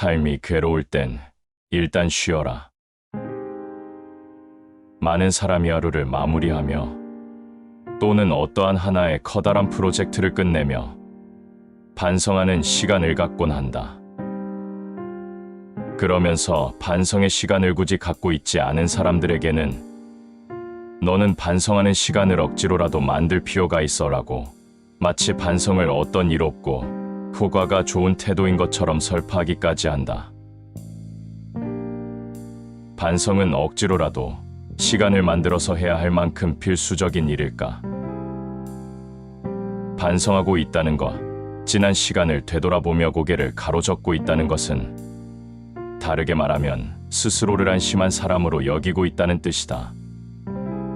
삶이 괴로울 땐 일단 쉬어라. 많은 사람이 하루를 마무리하며 또는 어떠한 하나의 커다란 프로젝트를 끝내며 반성하는 시간을 갖곤 한다. 그러면서 반성의 시간을 굳이 갖고 있지 않은 사람들에게는 너는 반성하는 시간을 억지로라도 만들 필요가 있어라고 마치 반성을 어떤 일 없고 효과가 좋은 태도인 것처럼 설파하기까지 한다. 반성은 억지로라도 시간을 만들어서 해야 할 만큼 필수적인 일일까? 반성하고 있다는 것, 지난 시간을 되돌아보며 고개를 가로젓고 있다는 것은 다르게 말하면 스스로를 안심한 사람으로 여기고 있다는 뜻이다.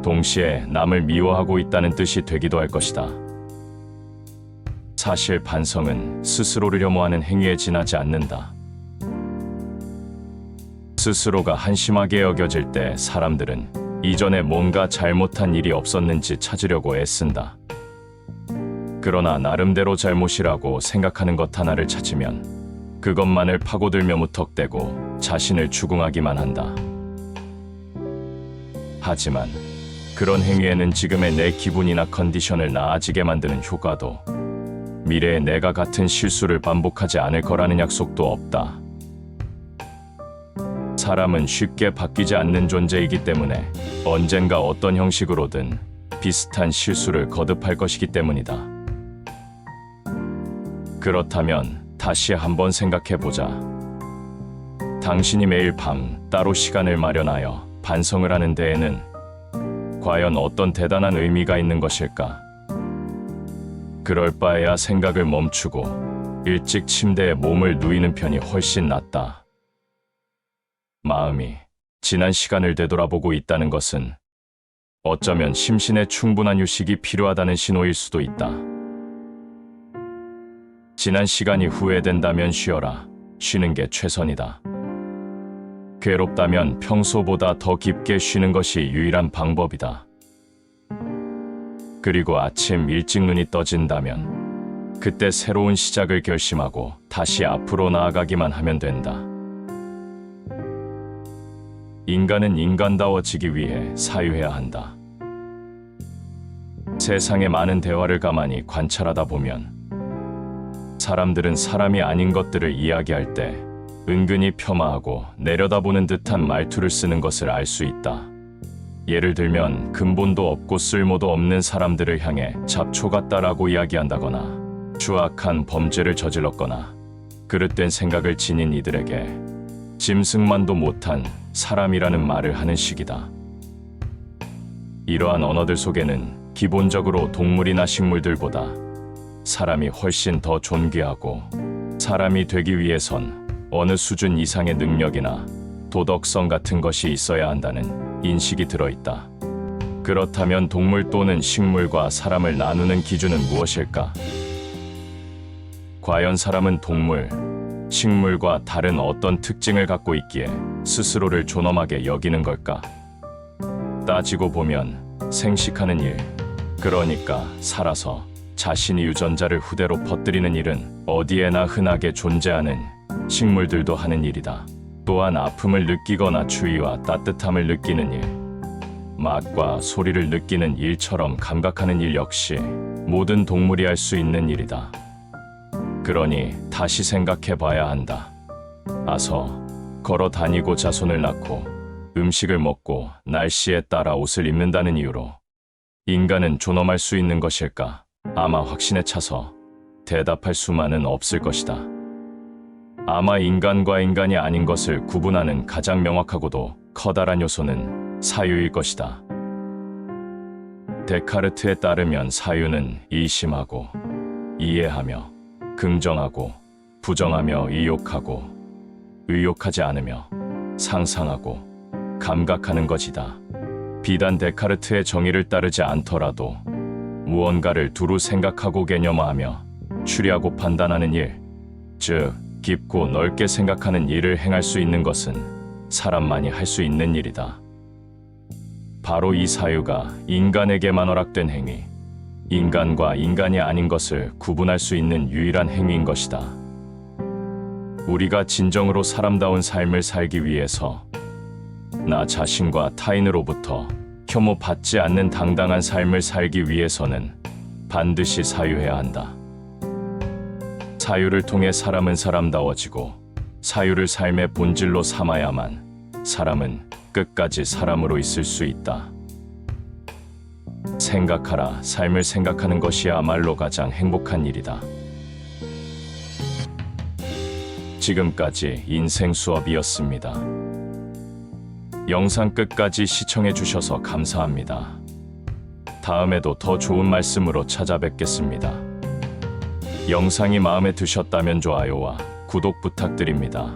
동시에 남을 미워하고 있다는 뜻이 되기도 할 것이다. 사실 반성은 스스로를 혐오하는 행위에 지나지 않는다. 스스로가 한심하게 여겨질 때 사람들은 이전에 뭔가 잘못한 일이 없었는지 찾으려고 애쓴다. 그러나 나름대로 잘못이라고 생각하는 것 하나를 찾으면 그것만을 파고들며 무턱대고 자신을 추궁하기만 한다. 하지만 그런 행위에는 지금의 내 기분이나 컨디션을 나아지게 만드는 효과도 미래의 내가 같은 실수를 반복하지 않을 거라는 약속도 없다. 사람은 쉽게 바뀌지 않는 존재이기 때문에 언젠가 어떤 형식으로든 비슷한 실수를 거듭할 것이기 때문이다. 그렇다면 다시 한번 생각해 보자. 당신이 매일 밤 따로 시간을 마련하여 반성을 하는 데에는 과연 어떤 대단한 의미가 있는 것일까? 그럴 바에야 생각을 멈추고 일찍 침대에 몸을 누이는 편이 훨씬 낫다. 마음이 지난 시간을 되돌아보고 있다는 것은 어쩌면 심신에 충분한 휴식이 필요하다는 신호일 수도 있다. 지난 시간이 후회된다면 쉬어라. 쉬는 게 최선이다. 괴롭다면 평소보다 더 깊게 쉬는 것이 유일한 방법이다. 그리고 아침 일찍 눈이 떠진다면 그때 새로운 시작을 결심하고 다시 앞으로 나아가기만 하면 된다. 인간은 인간다워지기 위해 사유해야 한다. 세상의 많은 대화를 가만히 관찰하다 보면 사람들은 사람이 아닌 것들을 이야기할 때 은근히 폄하하고 내려다보는 듯한 말투를 쓰는 것을 알 수 있다. 예를 들면 근본도 없고 쓸모도 없는 사람들을 향해 잡초 같다라고 이야기한다거나 추악한 범죄를 저질렀거나 그릇된 생각을 지닌 이들에게 짐승만도 못한 사람이라는 말을 하는 식이다. 이러한 언어들 속에는 기본적으로 동물이나 식물들보다 사람이 훨씬 더 존귀하고 사람이 되기 위해선 어느 수준 이상의 능력이나 도덕성 같은 것이 있어야 한다는 인식이 들어있다. 그렇다면 동물 또는 식물과 사람을 나누는 기준은 무엇일까? 과연 사람은 동물, 식물과 다른 어떤 특징을 갖고 있기에 스스로를 존엄하게 여기는 걸까? 따지고 보면 생식하는 일, 그러니까 살아서 자신이 유전자를 후대로 퍼뜨리는 일은 어디에나 흔하게 존재하는 식물들도 하는 일이다. 또한 아픔을 느끼거나 추위와 따뜻함을 느끼는 일, 맛과 소리를 느끼는 일처럼 감각하는 일 역시 모든 동물이 할 수 있는 일이다. 그러니 다시 생각해 봐야 한다. 아서 걸어 다니고 자손을 낳고 음식을 먹고 날씨에 따라 옷을 입는다는 이유로 인간은 존엄할 수 있는 것일까? 아마 확신에 차서 대답할 수만은 없을 것이다. 아마 인간과 인간이 아닌 것을 구분하는 가장 명확하고도 커다란 요소는 사유일 것이다. 데카르트에 따르면 사유는 이심하고 이해하며 긍정하고 부정하며 의욕하고 의욕하지 않으며 상상하고 감각하는 것이다. 비단 데카르트의 정의를 따르지 않더라도 무언가를 두루 생각하고 개념화하며 추리하고 판단하는 일, 즉 깊고 넓게 생각하는 일을 행할 수 있는 것은 사람만이 할 수 있는 일이다. 바로 이 사유가 인간에게만 허락된 행위, 인간과 인간이 아닌 것을 구분할 수 있는 유일한 행위인 것이다. 우리가 진정으로 사람다운 삶을 살기 위해서 나 자신과 타인으로부터 혐오받지 않는 당당한 삶을 살기 위해서는 반드시 사유해야 한다. 사유를 통해 사람은 사람다워지고 사유를 삶의 본질로 삼아야만 사람은 끝까지 사람으로 있을 수 있다. 생각하라. 삶을 생각하는 것이야말로 가장 행복한 일이다. 지금까지 인생 수업이었습니다. 영상 끝까지 시청해 주셔서 감사합니다. 다음에도 더 좋은 말씀으로 찾아뵙겠습니다. 영상이 마음에 드셨다면 좋아요와 구독 부탁드립니다.